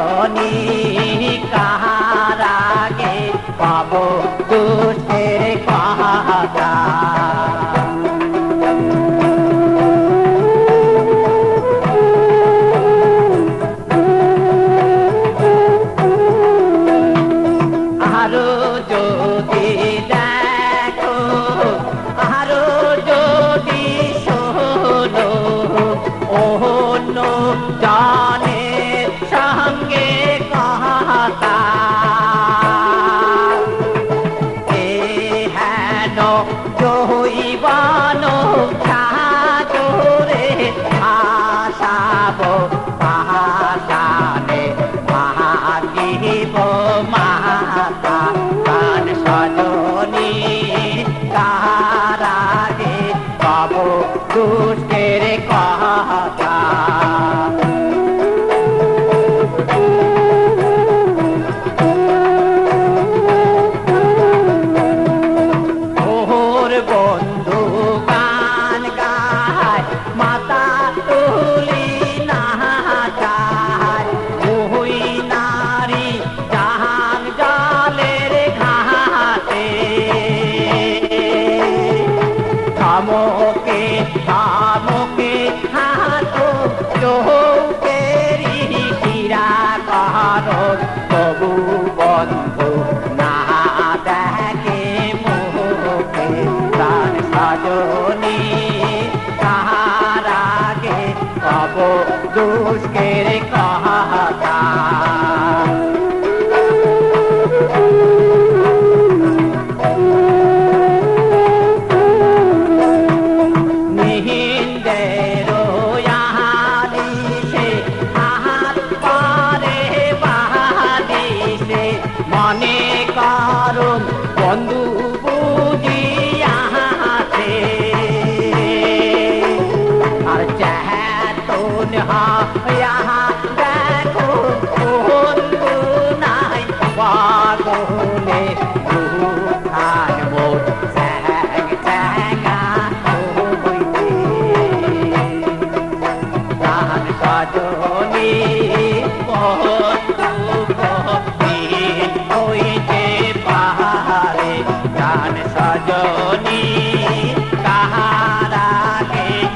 জননী জানো জহিবানো আহার পরে বাহাদিসে মনে করুন বন্ধু চেতন হা দেখো বন্ধু নাই পাগলে রুহান মোট স্যাং স্যাঙা হইতে। প্রাণ সজনী। বন্ধু দিন